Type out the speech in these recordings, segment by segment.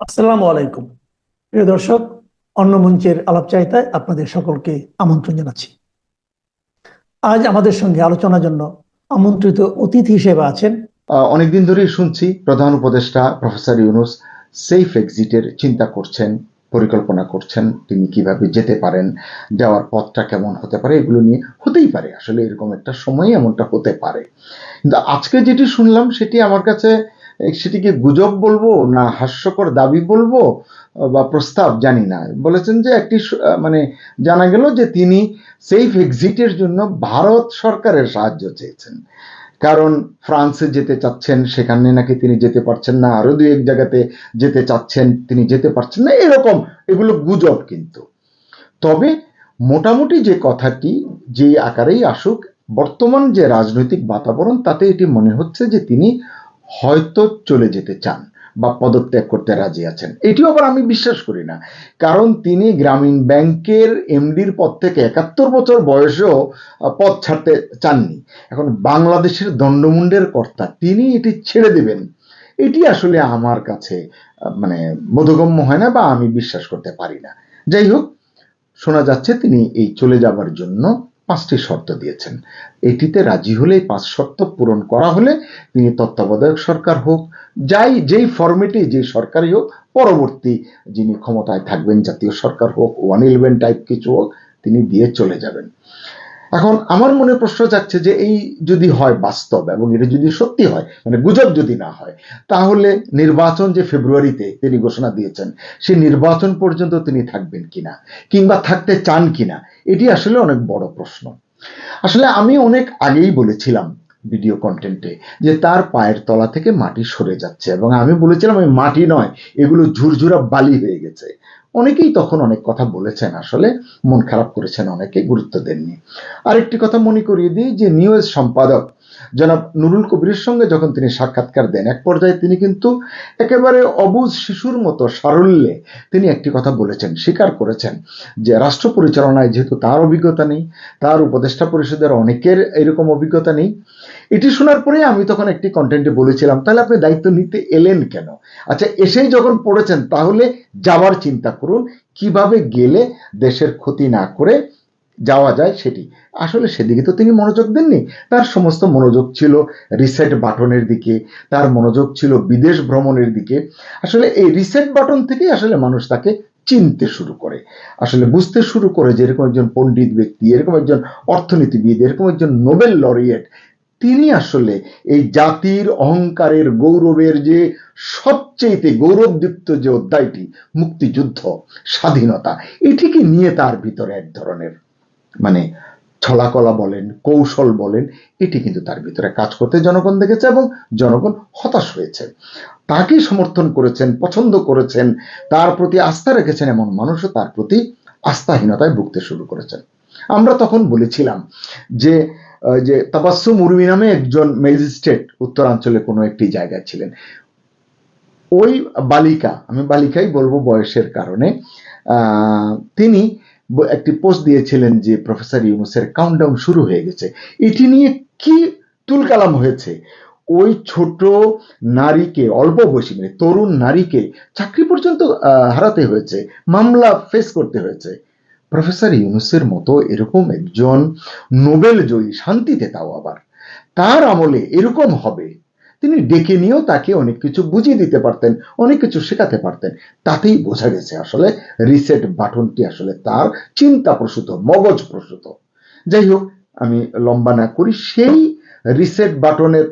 আসসালামু আলাইকুম। প্রিয় দর্শক, অন্য মঞ্চের আলাপচারিতায় আপনাদের সকলকে আমন্ত্রণ জানাচ্ছি। আজ আমাদের সঙ্গে আলোচনার জন্য আমন্ত্রিত অতিথি হিসেবে আছেন অনেকদিন ধরেই শুনছি প্রধান উপদেষ্টা প্রফেসর ইউনুস সেফ এক্সিটের চিন্তা করছেন, পরিকল্পনা করছেন, তিনি কীভাবে যেতে পারেন, যাওয়ার পথটা কেমন হতে পারে, এগুলো নিয়ে হতেই পারে। আসলে এরকম একটা সময় এমনটা হতে পারে। কিন্তু আজকে যেটি শুনলাম, সেটি আমার কাছে সেটিকে গুজব বলব না হাস্যকর দাবি বলব বা প্রস্তাব জানি না। বলেছেন যে একটি মানে জানা গেল যে তিনি সেফ এক্সিটের জন্য ভারত সরকারের সাহায্য চেয়েছেন। কারণ ফ্রান্সে যেতে চাচ্ছেন, সেখানে নাকি তিনি যেতে পারছেন না, আরও দুই এক জায়গাতে যেতে চাচ্ছেন, তিনি যেতে পারছেন না, এরকম এগুলো গুজব কিন্তু। তবে মোটামুটি যে কথাটি যে আকারেই আসুক, বর্তমান যে রাজনৈতিক বাতাবরণ, তাতে এটি মনে হচ্ছে যে তিনি হয়তো চলে যেতে চান বা পদত্যাগ করতে রাজি আছেন। এটিও আবার আমি বিশ্বাস করি না। কারণ তিনি গ্রামীণ ব্যাংকের এমডির পদ থেকে একাত্তর বছর বয়সেও পদ ছাড়তে চাননি। এখন বাংলাদেশের দণ্ডমুণ্ডের কর্তা তিনি এটি ছেড়ে দেবেন। এটি আসলে আমার কাছে মানে বোধগম্য হয় না বা আমি বিশ্বাস করতে পারি না। যাই হোক, শোনা যাচ্ছে তিনি এই চলে যাবার জন্য পাঁচটি শর্ত দিয়েছেন। এটিতে রাজি হলে পাঁচ শর্ত পূরণ করা হলে তিনি তত্ত্বাবধায়ক সরকার হোক, যাই, যেই ফর্মেটে যে সরকারই হোক, পরবর্তী যিনি ক্ষমতায় থাকবেন, জাতীয় সরকার হোক, ওয়ান ইলেভেন টাইপ কিছু হোক, তিনি দিয়ে চলে যাবেন। এখন আমার মনে প্রশ্ন যাচ্ছে যে এই যদি হয় বাস্তব এবং এটা যদি সত্যি হয় মানে গুজব যদি না হয়, তাহলে নির্বাচন যে ফেব্রুয়ারিতে তিনি ঘোষণা দিয়েছেন সেই নির্বাচন পর্যন্ত তিনি থাকবেন কিনা কিংবা থাকতে চান কিনা, এটি আসলে অনেক বড় প্রশ্ন। আসলে আমি অনেক আগেই বলেছিলাম ভিডিও কন্টেন্টে যে তার পায়ের তলা থেকে মাটি সরে যাচ্ছে এবং আমি বলেছিলাম ওই মাটি নয়, এগুলো ঝুরঝুরা বালি হয়ে গেছে। অনেকেই তখন অনেক কথা বলেছেন আসলে, মন খারাপ করেছেন অনেকে, গুরুত্ব দেননি। আরেকটি কথা মনে করিয়ে দিই যে নিউজ সম্পাদক জনাব নুরুল কবিরের সঙ্গে যখন তিনি সাক্ষাৎকার দেন, এক পর্যায়ে তিনি কিন্তু একেবারে অবুজ শিশুর মতো সারল্যে তিনি একটি কথা বলেছেন, স্বীকার করেছেন যে রাষ্ট্র পরিচালনায় যেহেতু তার অভিজ্ঞতা নেই, তার উপদেষ্টা পরিষদের অনেকের এরকম অভিজ্ঞতা নেই এটি শোনার পরে আমি তখন একটি কন্টেন্টে বলেছিলাম, তাহলে আপনি দায়িত্ব নিতে এলেন কেন? আচ্ছা এসেই যখন পড়েছেন, তাহলে যাওয়ার চিন্তা করুন, কীভাবে গেলে দেশের ক্ষতি না করে যাওয়া যায় সেটি। আসলে সেদিকে তো তিনি মনোযোগ দেননি। তার সমস্ত মনোযোগ ছিল রিসেট বাটনের দিকে, তার মনোযোগ ছিল বিদেশ ভ্রমণের দিকে। আসলে এই রিসেট বাটন থেকেই আসলে মানুষ তাকে চিনতে শুরু করে। আসলে বুঝতে শুরু করে যে এরকম একজন পণ্ডিত ব্যক্তি, এরকম একজন অর্থনীতিবিদ, এরকম একজন নোবেল লরিয়েট তিনি আসলে এই জাতির অহংকারের গৌরবের যে সবচেয়ে গৌরবদীপ্ত যে অধ্যায়টি, মুক্তিযুদ্ধ, স্বাধীনতা, এটিকে নিয়ে তার ভিতরে এক ধরনের মানে ছলাকলা বলেন, কৌশল বলেন, এটি কিন্তু তার ভিতরে কাজ করতে জনগণ দেখেছে এবং জনগণ হতাশ হয়েছে। তাকে সমর্থন করেছেন, পছন্দ করেছেন, তার প্রতি আস্থা রেখেছেন এমন মানুষও তার প্রতি আস্থাহীনতায় ভুগতে শুরু করেছেন। আমরা তখন বলেছিলাম যে যে তাবাসুম উর্মি নামে একজন ম্যাজিস্ট্রেট উত্তরাঞ্চলে কোনো একটি জায়গায় ছিলেন। ওই বালিকা, আমি বালিকাই বলব বয়সের কারণে তিনি একটি পোস্ট দিয়েছিলেন যে প্রফেসর ইউনুসের কাউন্টডাউন শুরু হয়ে গেছে। এটি নিয়ে কি তুলকালাম হয়েছে? ওই ছোট নারীকে, অল্প বয়সী মানে তরুণ নারীকে চাকরি পর্যন্ত হারাতে হয়েছে, মামলা ফেস করতে হয়েছে। প্রফেসর ইউনুসের মতো এরকম একজন নোবেল জয়ী শান্তিতে তাও আবার। তার আমলে এরকম হবে। তিনি ডেকে নিয়েও তাকে অনেক কিছু বুঝিয়ে দিতে পারতেন, অনেক কিছু শেখাতে পারতেন। তাতেই বোঝা গেছে আসলে রিসেট বাটনটি আসলে তার চিন্তা প্রসূত মগজ প্রসূত যাই হোক, আমি লম্বা না করি, সেই রিসেট বাটনের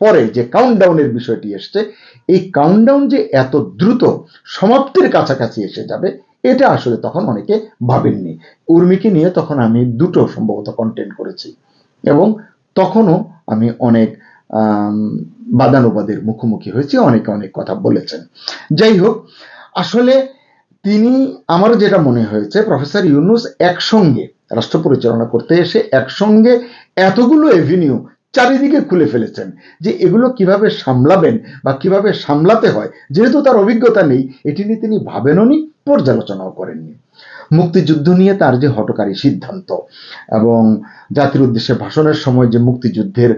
পরে যে কাউন্টডাউনের বিষয়টি এসছে, এই কাউন্টডাউন যে এত দ্রুত সমাপ্তির কাছাকাছি এসে যাবে এটা আসলে তখন অনেকে ভাবেননি। উর্মিকে নিয়ে তখন আমি দুটো সম্ভবত কন্টেন্ট করেছি। এবং তখনও আমি অনেক বাদানুবাদের মুখোমুখি হয়েছি, অনেকে অনেক কথা বলেছেন। যাই হোক, আসলে তিনি আমার যেটা মনে হয়েছে, প্রফেসর ইউনুস একসঙ্গে, রাষ্ট্র পরিচালনা করতে এসে একসঙ্গে এতগুলো এভিনিউ চারিদিকে খুলে ফেলেছেন যে এগুলো কীভাবে সামলাবেন বা কীভাবে সামলাতে হয়, যেহেতু তার অভিজ্ঞতা নেই, এটি নিয়ে তিনি ভাবেননি পর্যালোচনাও করেননি। মুক্তিযুদ্ধ নিয়ে তার যে হটকারী সিদ্ধান্ত এবং জাতির উদ্দেশ্যে ভাষণের সময় যে মুক্তিযুদ্ধের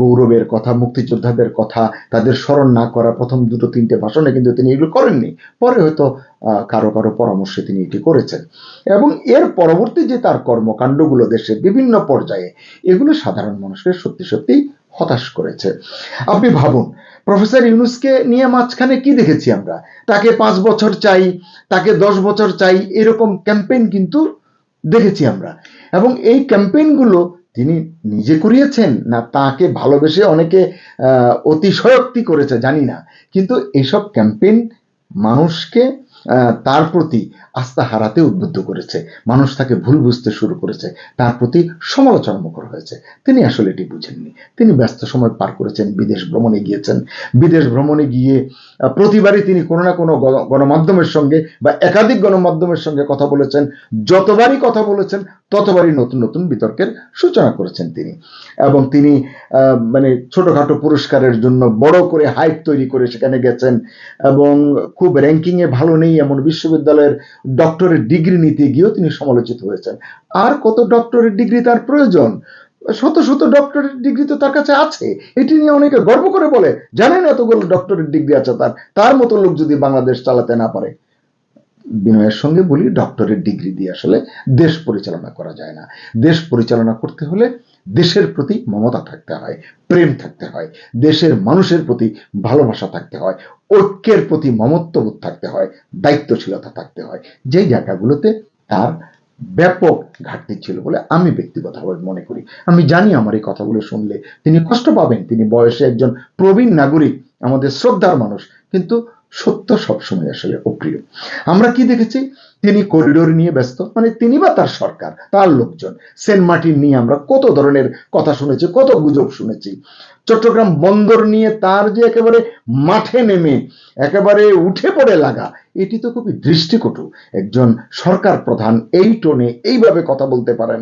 গৌরবের কথা, মুক্তিযোদ্ধাদের কথা, তাদের স্মরণ না করা, প্রথম দুটো তিনটে ভাষণে কিন্তু তিনি এগুলো করেননি। পরে হয়তো কারও কারও পরামর্শে তিনি এটি করেছেন। এবং এর পরবর্তী যে তার কর্মকাণ্ডগুলো দেশের বিভিন্ন পর্যায়ে, এগুলো সাধারণ মানুষকে সত্যি সত্যি হতাশ করেছে। আপনি ভাবুন, প্রফেসর ইউনুসকে নিয়ে মাঝখানে কি দেখেছি আমরা? তাকে পাঁচ বছর চাই, তাকে দশ বছর চাই, এরকম ক্যাম্পেইন কিন্তু দেখেছি আমরা। এবং এই ক্যাম্পেইনগুলো তিনি নিজে করিয়েছেন না তাকে ভালোবেসে অনেকে অতিশয়োক্তি করেছে জানি না। কিন্তু এইসব ক্যাম্পেইন মানুষকে তার প্রতি আস্থা হারাতে উদ্বুদ্ধ করেছে। মানুষ তাকে ভুল বুঝতে শুরু করেছে। তার প্রতি সমালোচনা মুখর হয়েছে। তিনি আসলে এটি বুঝেননি। তিনি ব্যস্ত সময় পার করেছেন, বিদেশ ভ্রমণে গিয়েছেন। বিদেশ ভ্রমণে গিয়ে প্রতিবারই তিনি কোনো না কোনো গণ- গণমাধ্যমের সঙ্গে বা একাধিক গণমাধ্যমের সঙ্গে কথা বলেছেন। যতবারই কথা বলেছেন ততবারই নতুন নতুন বিতর্কের সূচনা করেছেন তিনি। এবং তিনি মানে ছোটখাটো পুরস্কারের জন্য বড় করে হাইপ তৈরি করে সেখানে গেছেন এবং খুব র্যাঙ্কিংয়ে ভালো নেই এমন বিশ্ববিদ্যালয়ের ডক্টরের ডিগ্রি নিতে গিয়েও তিনি সমালোচিত হয়েছেন। আর কত ডক্টরের ডিগ্রি তার প্রয়োজন? শত শত ডক্টরের ডিগ্রি তো তার কাছে আছে। এটি নিয়ে অনেকে গর্ব করে বলে, জানেন এতগুলো ডক্টরের ডিগ্রি আছে তার? তার মতো লোক যদি বাংলাদেশ চালাতে না পারে। বিনয়ের সঙ্গে বলি ডক্টরের ডিগ্রি দিয়ে আসলে দেশ পরিচালনা করা যায় না। দেশ পরিচালনা করতে হলে দেশের প্রতি মমতা থাকতে হয়, প্রেম থাকতে হয়, দেশের মানুষের প্রতি ভালোবাসা থাকতে হয়, ঐক্যের প্রতি মমত্ববোধ থাকতে হয়, দায়িত্বশীলতা থাকতে হয়। যে জায়গাগুলোতে তার ব্যাপক ঘাটতি ছিল বলে আমি ব্যক্তিগতভাবে মনে করি। আমি জানি আমার এই কথাগুলো শুনলে তিনি কষ্ট পাবেন, তিনি বয়সে একজন প্রবীণ নাগরিক, আমাদের শ্রদ্ধার মানুষ, কিন্তু সত্য সবসময় আসলে অপ্রিয়। আমরা কি দেখেছি? তিনি করিডোর নিয়ে ব্যস্ত মানে তিনি বা তার সরকার, তার লোকজন। সেন্ট মার্টিন নিয়ে আমরা কত ধরনের কথা শুনেছি, কত গুজব শুনেছি। চট্টগ্রাম বন্দর নিয়ে তার যে একেবারে মাঠে নেমে, একেবারে উঠে পড়ে লাগা, এটি তো খুবই দৃষ্টিকটু। একজন সরকার প্রধান এই টোনে এইভাবে কথা বলতে পারেন,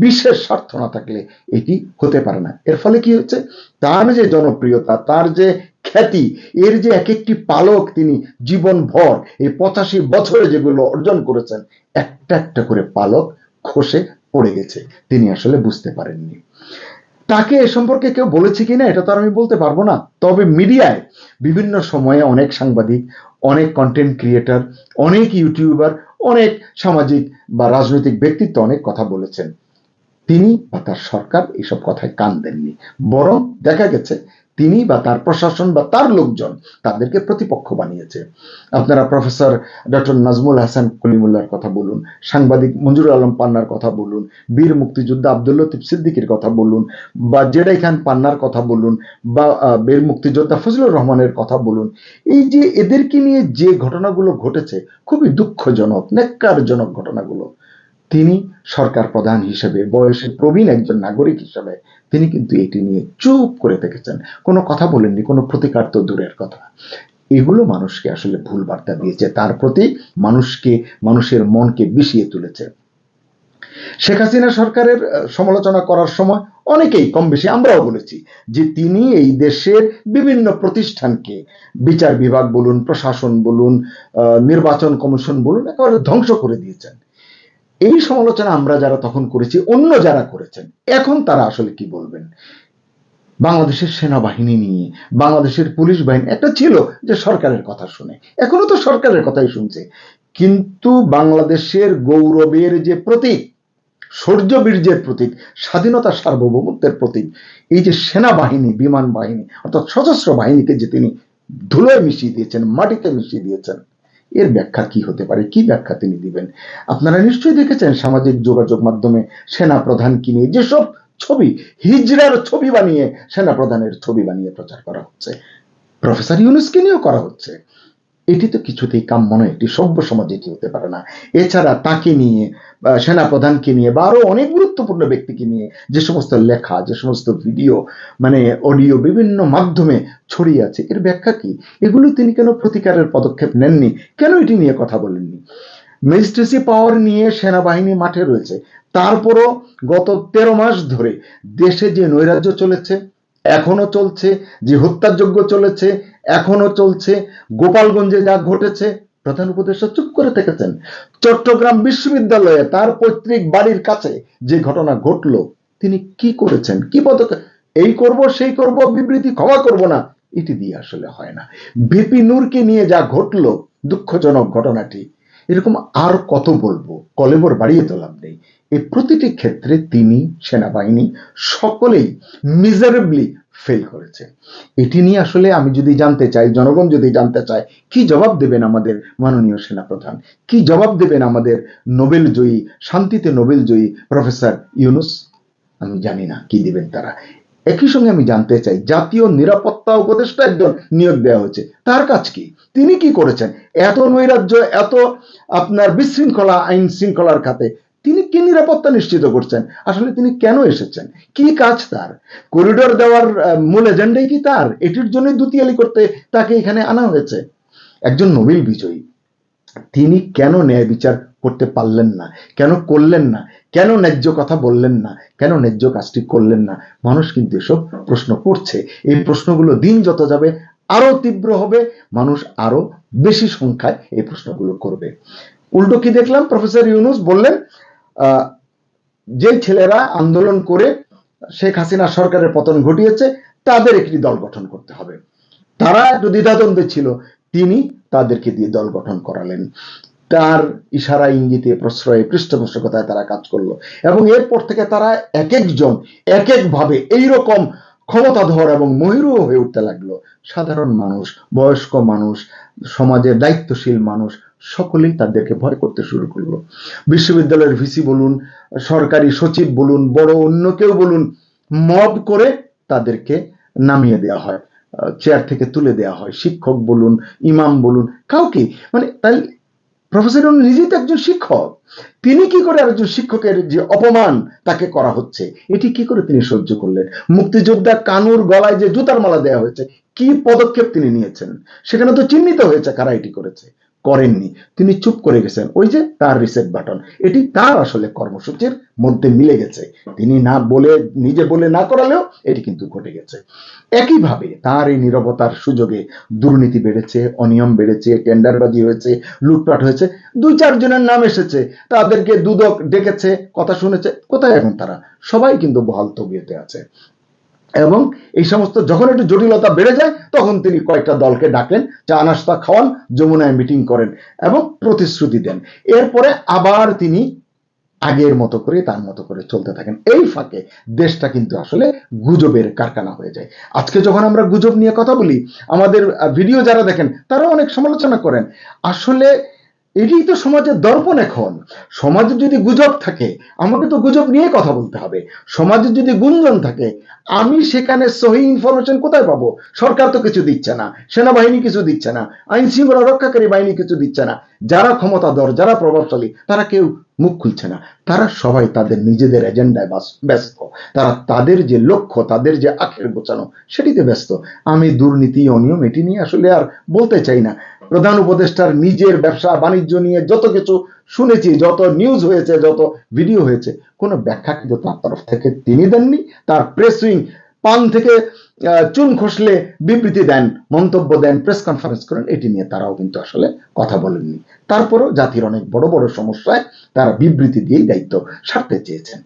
বিশেষ স্বার্থ না থাকলে এটি হতে পারে না। এর ফলে কি হচ্ছে? তার যে জনপ্রিয়তা, তার যে খ্যাতি। এর যে এক একটি পালক তিনি জীবনভর এই পঁচাশি বছরে যেগুলো অর্জন করেছেন, একটা একটা করে পালক খসে পড়ে গেছে। তিনি আসলে বুঝতে পারেননি। তাকে এ সম্পর্কে কেউ বলেছে কিনা, এটা তো আমি বলতে পারব না। তবে মিডিয়ায় বিভিন্ন সময়ে অনেক সাংবাদিক, অনেক কন্টেন্ট ক্রিয়েটার অনেক ইউটিউবার অনেক সামাজিক বা রাজনৈতিক ব্যক্তিত্ব অনেক কথা বলেছেন। তিনি বা তার সরকার এইসব কথায় কান দেননি। বরং দেখা গেছে তিনি বা তার প্রশাসন বা তার লোকজন তাদেরকে প্রতিপক্ষ বানিয়েছে। আপনারা প্রফেসর ডক্টর নাজমুল হাসান কলিমুল্লার কথা বলুন, সাংবাদিক মঞ্জুর আলম পান্নার কথা বলুন, বীর মুক্তিযোদ্ধা আব্দুল লতিফ সিদ্দিকির কথা বলুন, বা জেডাই খান পান্নার কথা বলুন, বা বীর মুক্তিযোদ্ধা ফজলুর রহমানের কথা বলুন, এই যে এদেরকে নিয়ে যে ঘটনাগুলো ঘটেছে, খুবই দুঃখজনক, নেককারজনক ঘটনাগুলো। তিনি সরকার প্রধান হিসেবে, বয়সে প্রবীণ একজন নাগরিক হিসেবে তিনি কিন্তু এটি নিয়ে চুপ করে থেকেছেন। কোনো কথা বলেননি, কোনো প্রতিকার তো দূরের কথা। এগুলো মানুষকে আসলে ভুল বার্তা দিয়েছে। তার প্রতি মানুষকে, মানুষের মনকে বিষিয়ে তুলেছে। শেখ হাসিনা সরকারের সমালোচনা করার সময় অনেকেই কম বেশি আমরাও বলেছি যে তিনি এই দেশের বিভিন্ন প্রতিষ্ঠানকে, বিচার বিভাগ বলুন, প্রশাসন বলুন নির্বাচন কমিশন বলুন, একেবারে ধ্বংস করে দিয়েছেন। এই সমালোচনা আমরা যারা তখন করেছি, অন্য যারা করেছেন, এখন তারা আসলে কি বলবেন? বাংলাদেশের সেনাবাহিনী নিয়ে, বাংলাদেশের পুলিশ বাহিনী, একটা ছিল যে সরকারের কথা শুনে, এখনও তো সরকারের কথাই শুনছে। কিন্তু বাংলাদেশের গৌরবের যে প্রতীক শৌর্য বীর্যের প্রতীক, স্বাধীনতা সার্বভৌমত্বের প্রতীক, এই যে সেনাবাহিনী, বিমান বাহিনী, অর্থাৎ সশস্ত্র বাহিনীকে যে তিনি ধুলোয় মিশিয়ে দিয়েছেন, মাটিতে মিশিয়ে দিয়েছেন এর ব্যাখ্যা কি হতে পারে? কি ব্যাখ্যা তিনি দিবেন? আপনারা নিশ্চয়ই দেখেছেন সামাজিক যোগাযোগ মাধ্যমে সেনা প্রধানকে নিয়ে যেসব ছবি, হিজড়ার ছবি বানিয়ে সেনা প্রধানের ছবি বানিয়ে প্রচার করা হচ্ছে। প্রফেসর ইউনুসকে নিয়েও করা হচ্ছে। এটি তো কিছুতেই কাম্য নয় একটি সভ্য সমাজে এটি হতে পারে না। এছাড়া তাকে নিয়ে, বা সেনা প্রধানকে নিয়ে, বা আরও অনেক গুরুত্বপূর্ণ ব্যক্তিকে নিয়ে যে সমস্ত লেখা, যে সমস্ত ভিডিও মানে অডিও বিভিন্ন মাধ্যমে ছড়িয়ে আছে, এর ব্যাখ্যা কি? এগুলো তিনি কেন প্রতিকারের পদক্ষেপ নেননি? কেন এটি নিয়ে কথা বলেননি? ম্যাজিস্ট্রেসি পাওয়ার নিয়ে সেনাবাহিনী মাঠে রয়েছে। তারপরও গত তেরো মাস ধরে দেশে যে নৈরাজ্য চলেছে এখনও চলছে, যে হত্যাযজ্ঞ চলেছে এখনও চলছে। গোপালগঞ্জে যা ঘটেছে, প্রধান উপদেষ্টা চুপ করে থেকেছেন। চট্টগ্রাম বিশ্ববিদ্যালয়ে তার পৈতৃক বাড়ির কাছে যে ঘটনা ঘটলো, তিনি কি করেছেন? কি পদক্ষেপ? এই করব, সেই করব, বিবৃতি ক্ষমা করব না এটি দিয়ে আসলে হয় না। ভিপি নূরকে নিয়ে যা ঘটলো, দুঃখজনক ঘটনাটি, এরকম আর কত বলব? কলেবর বাড়িয়ে তো লাভ নেই। এই প্রতিটি ক্ষেত্রে তিনি, সেনাবাহিনী, সকলেই মিজারেবলি ফেল করেছে। এটি নিয়ে আসলে আমি যদি জানতে চাই, জনগণ যদি জানতে চায়, কি জবাব দেবেন আমাদের মাননীয় সেনাপ্রধান? কি জবাব দেবেন আমাদের নোবেল জয়ী শান্তিতে নোবেল জয়ী প্রফেসর ইউনুস? আমি জানি না কি দিবেন তারা। একই সঙ্গে আমি জানতে চাই, জাতীয় নিরাপত্তা উপদেষ্টা একজন নিয়োগ দেওয়া হয়েছে। তার কাজ কি? তিনি কি করেছেন? এত নৈরাজ্য, এত আপনার বিশৃঙ্খলা আইন শৃঙ্খলার খাতে তিনি কি নিরাপত্তা নিশ্চিত করছেন? আসলে তিনি কেন এসেছেন? কি কাজ তার? করিডোর দেওয়ার মূল এজেন্ডাই কি তার? এটির জন্য দুতিয়ালি করতে তাকে এখানে আনা হয়েছে। একজন নোবেল বিজয়ী। তিনি কেন ন্যায় বিচার করতে পারলেন না? কেন করলেন না? কেন ন্যায্য কথা বললেন না? কেন ন্যায্য কাজটি করলেন না? মানুষ কিন্তু এসব প্রশ্ন করছে। এই প্রশ্নগুলো দিন যত যাবে আরও তীব্র হবে। মানুষ আরও বেশি সংখ্যায় এই প্রশ্নগুলো করবে। উল্টো কি দেখলাম? প্রফেসর ইউনুস বললেন যে ছেলেরা আন্দোলন করে শেখ হাসিনা সরকারের পতন ঘটিয়েছে, তাদের একটি দল গঠন করতে হবে। তারা দ্বিধাদ্বন্দ্বে ছিল, তিনি তাদেরকে দিয়ে দল গঠন করালেন। তার ইশারা, ইঙ্গিতে, প্রশ্রয়ে, পৃষ্ঠপোষকতায় তারা কাজ করল। এবং এরপর থেকে তারা এক একজন, এক একভাবে এইরকম ক্ষমতাধর এবং মহিরু হয়ে উঠতে লাগল। সাধারণ মানুষ, বয়স্ক মানুষ, সমাজের দায়িত্বশীল মানুষ সকলেই তাদেরকে ভয় করতে শুরু করল। বিশ্ববিদ্যালয়ের ভিসি বলুন, সরকারি সচিব বলুন, বড় অন্য কেউ বলুন মব করে তাদেরকে নামিয়ে দেওয়া হয়, চেয়ার থেকে তুলে দেওয়া হয়, শিক্ষক বলুন, ইমাম বলুন কাউকে মানে তাই প্রফেসর নিজেই তো একজন শিক্ষক। তিনি কি করে একজন শিক্ষকের যে অপমান তাকে করা হচ্ছে? এটি কি করে তিনি সহ্য করলেন? মুক্তিযোদ্ধা কানুর গলায় যে জুতার মালা দেওয়া হয়েছে, কি পদক্ষেপ তিনি নিয়েছেন? সেখানে তো চিহ্নিত হয়েছে কারা এটি করেছে। করেননি। তিনি চুপ করে গেছেন। ওই যে তার রিসেট বাটন এটি তার আসলে কর্মসূচির মধ্যে মিলে গেছে। তিনি না বলে, নিজে বলে না করালেও এটি কিন্তু ঘটে গেছে। একইভাবে তার এই নিরবতার সুযোগে দুর্নীতি বেড়েছে, অনিয়ম বেড়েছে, টেন্ডারবাজি হয়েছে, লুটপাট হয়েছে, দুই চারজনের নাম এসেছে। তাদেরকে দুদক ডেকেছে, কথা শুনেছে, কোথায় এখন তারা? সবাই কিন্তু বহাল তবিয়তে আছে। এবং এই সমস্ত যখন একটু জটিলতা বেড়ে যায়, তখন তিনি কয়েকটা দলকে ডাকেন চা নাস্তা খাওয়ান, যমুনায় মিটিং করেন এবং প্রতিশ্রুতি দেন। এরপরে আবার তিনি আগের মতো করে, তার মতো করে চলতে থাকেন। এই ফাঁকে দেশটা কিন্তু আসলে গুজবের কারখানা হয়ে যায়। আজকে যখন আমরা গুজব নিয়ে কথা বলি, আমাদের ভিডিও যারা দেখেন তারা অনেক সমালোচনা করেন। আসলে এটাই তো সমাজের দর্পণ এখন। সমাজে যদি গুজব থাকে, আমাকে তো গুজব নিয়ে কথা বলতে হবে। সমাজে যদি গুঞ্জন থাকে, আমি সেখানে সহি ইনফরমেশন কোথায় পাবো? সরকার তো কিছু দিচ্ছে না, সেনাবাহিনী কিছু দিচ্ছে না আইন শৃঙ্খলা রক্ষাকারী বাহিনী কিছু দিচ্ছে না। যারা ক্ষমতাধর, যারা প্রভাবশালী, তারা কেউ মুখ খুলছে না। তারা সবাই তাদের নিজেদের এজেন্ডায় ব্যস্ত। তারা তাদের যে লক্ষ্য, তাদের যে আখের গোছানো, সেটিতে ব্যস্ত। আমি দুর্নীতি অনিয়ম এটি নিয়ে আসলে আর বলতে চাই না। প্রধান উপদেষ্টার নিজের ব্যবসা, বাণিজ্য নিয়ে যত কিছু শুনেছি, যত নিউজ হয়েছে, যত ভিডিও হয়েছে, কোনো ব্যাখ্যা কিন্তু তার তরফ থেকে তিনি দেননি। তার প্রেস উইং পান থেকে চুন খসলে বিবৃতি দেন, মন্তব্য দেন প্রেস কনফারেন্স করেন, এটি নিয়ে তারাও কিন্তু আসলে কথা বলেননি। তারপরও জাতির অনেক বড় বড় সমস্যায় তারা বিবৃতি দিয়েই দায়িত্ব সারতে চেয়েছেন।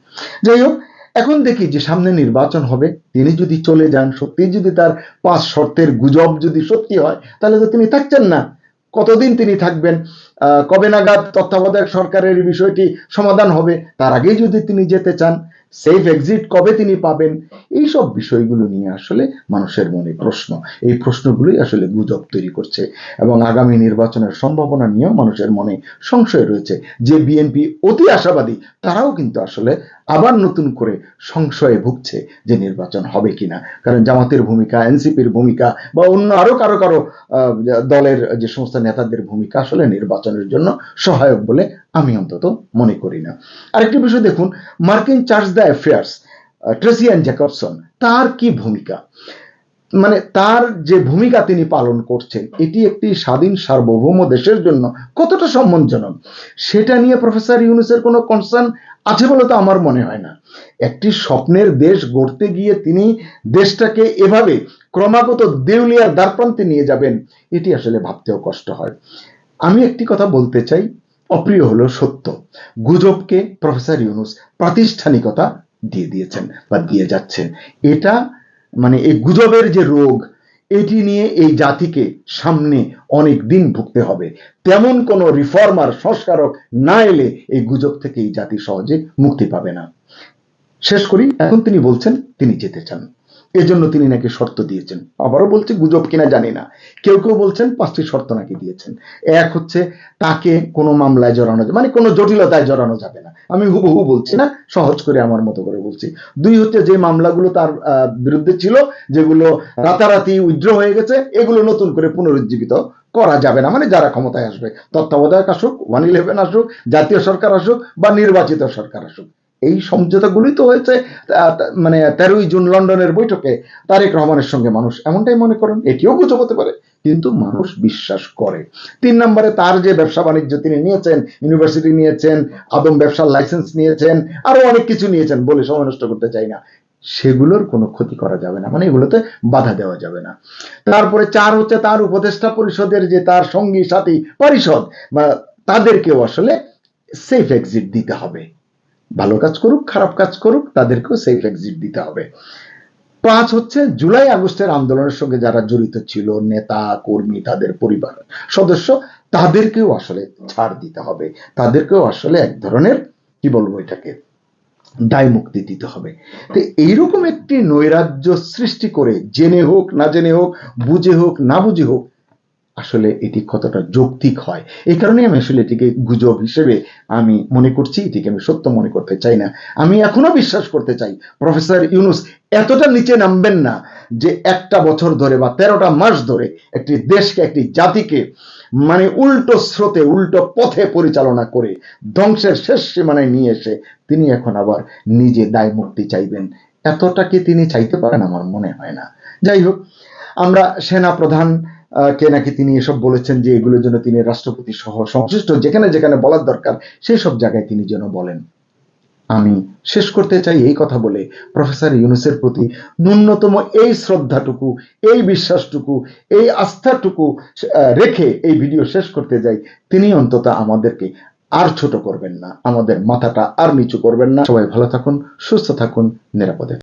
যাই হোক, এখন দেখি যে সামনে নির্বাচন হবে, তিনি যদি চলে যান সত্যি যদি তার পাঁচ শর্তের গুজব যদি সত্যি হয়, তাহলে তো তিনি থাকছেন না। কতদিন তিনি থাকবেন? কবে নাগাদ তত্ত্বাবধায়ক সরকারের বিষয়টি সমাধান হবে? তার আগেই যদি তিনি যেতে চান সেফ এক্সিট কবে তিনি পাবেন? এই সব বিষয়গুলো নিয়ে আসলে মানুষের মনে প্রশ্ন। এই প্রশ্নগুলোই আসলে গুজব তৈরি করছে এবং আগামী নির্বাচনের সম্ভাবনা নিয়েও মানুষের মনে সংশয় রয়েছে। যে বিএনপি অতি আশাবাদী, তারাও কিন্তু আসলে আবার নতুন করে সংশয়ে ভুগছে যে নির্বাচন হবে কিনা। কারণ জামাতের ভূমিকা, এনসিপির ভূমিকা বা অন্য আরও কারও কারও দলের যে সমস্ত নেতাদের ভূমিকা আসলে নির্বাচনের জন্য সহায়ক বলে আমি অন্তত মনে করি না। আরেকটি বিষয় দেখুন, মার্কিন charge the affairs Tracey Ann Jacobson, তার কি ভূমিকা? মানে তার যে ভূমিকা তিনি পালন করছেন, এটি একটি স্বাধীন সার্বভৌম দেশের জন্য কতটা সম্মানজনক? সেটা নিয়ে প্রফেসর ইউনুসের কোনো কনসার্ন আছে বলে তো আমার মনে হয় না। একটি স্বপ্নের দেশ গড়তে গিয়ে তিনি দেশটাকে এভাবে ক্রমাগত দেউলিয়ার দ্বারপ্রান্তে নিয়ে যাবেন, এটি আসলে ভাবতেও কষ্ট হয়। আমি একটি কথা বলতে চাই অপ্রিয় হলো সত্য। গুজবকে প্রফেসর ইউনুস প্রাতিষ্ঠানিকতা দিয়ে দিয়েছেন বা দিয়ে যাচ্ছেন। এটা মানে এই গুজবের যে রোগ, এটি নিয়ে এই জাতিকে সামনে অনেক দিন ভুগতে হবে। তেমন কোনো রিফর্মার, সংস্কারক না এলে এই গুজব থেকে এই জাতি সহজে মুক্তি পাবে না। শেষ করি, এখন তিনি বলছেন তিনি যেতে চান। এজন্য তিনি নাকি শর্ত দিয়েছেন। আবারও বলছি, গুজব কিনা জানি না। কেউ কেউ বলছেন, পাঁচটি শর্ত নাকি দিয়েছেন। এক হচ্ছে, তাকে কোনো মামলায় জড়ানো মানে কোনো জটিলতায় জড়ানো যাবে না। আমি হুবহু বলছি না, সহজ করে আমার মতো করে বলছি। দুই হচ্ছে, যে মামলাগুলো তার বিরুদ্ধে ছিল, যেগুলো রাতারাতি উইথড্র হয়ে গেছে, এগুলো নতুন করে পুনরুজ্জীবিত করা যাবে না। মানে যারা ক্ষমতায় আসবে, তত্ত্বাবধায়ক আসুক, ওয়ান ইলেভেন আসুক, জাতীয় সরকার আসুক বা নির্বাচিত সরকার আসুক। এই সমঝোতাগুলি তো হয়েছে মানে তেরোই জুন লন্ডনের বৈঠকে তারেক রহমানের সঙ্গে মানুষ এমনটাই মনে করেন, এটিও গুজব হতে পারে, কিন্তু মানুষ বিশ্বাস করে। তিন নম্বরে তার যে ব্যবসা বাণিজ্য তিনি নিয়েছেন, ইউনিভার্সিটি নিয়েছেন, আদম ব্যবসার লাইসেন্স নিয়েছেন, আরও অনেক কিছু নিয়েছেন বলে সময় নষ্ট করতে চাই না, সেগুলোর কোনো ক্ষতি করা যাবে না মানে এগুলোতে বাধা দেওয়া যাবে না। তারপরে চার হচ্ছে তার উপদেষ্টা পরিষদের যে তার সঙ্গী সাথী পরিষদ, বা তাদেরকেও আসলে সেফ এক্সিট দিতে হবে। ভালো কাজ করুক, খারাপ কাজ করুক, তাদেরকেও সেফ এক্সিট দিতে হবে। পাঁচ হচ্ছে, জুলাই আগস্টের আন্দোলনের সঙ্গে যারা জড়িত ছিল, নেতা, কর্মী, তাদের পরিবার, সদস্য, তাদেরকেও আসলে ছাড় দিতে হবে। তাদেরকেও আসলে এক ধরনের, কি বলব এটাকে, দায় মুক্তি দিতে হবে। তো এইরকম একটি নৈরাজ্য সৃষ্টি করে, জেনে হোক, না জেনে হোক, বুঝে হোক, না বুঝে হোক আসলে এটি কতটা যৌক্তিক হয়। এই কারণে আমি আসলে এটিকে গুজব হিসেবে আমি মনে করছি, এটিকে আমি সত্য মনে করতে চাই না। আমি এখনও বিশ্বাস করতে চাই, প্রফেসর ইউনুস, এতটা নিচে নামবেন না যে একটা বছর ধরে বা তেরোটা মাস ধরে একটি দেশকে, একটি জাতিকে মানে উল্টো স্রোতে, উল্টো পথে পরিচালনা করে ধ্বংসের শেষ সীমানায় নিয়ে এসে তিনি এখন আবার নিজে দায় মুক্তি চাইবেন। এতটা কি তিনি চাইতে পারেন? আমার মনে হয় না। যাই হোক, আমরা সেনা প্রধান কে নাকি তিনি এসব বলেছেন যে এগুলোর জন্য তিনি রাষ্ট্রপতি সহ সংশ্লিষ্ট, যেখানে যেখানে বলার দরকার সেই সব জায়গায় তিনি যেন বলেন। আমি শেষ করতে চাই এই কথা বলে প্রফেসর ইউনুসের প্রতি ন্যূনতম এই শ্রদ্ধাটুকু, এই বিশ্বাসটুকু, এই আস্থাটুকু রেখে এই ভিডিও শেষ করতে যাই তিনি অন্তত আমাদেরকে আর ছোট করবেন না। আমাদের মাথাটা আর নিচু করবেন না। সবাই ভালো থাকুন, সুস্থ থাকুন, নিরাপদে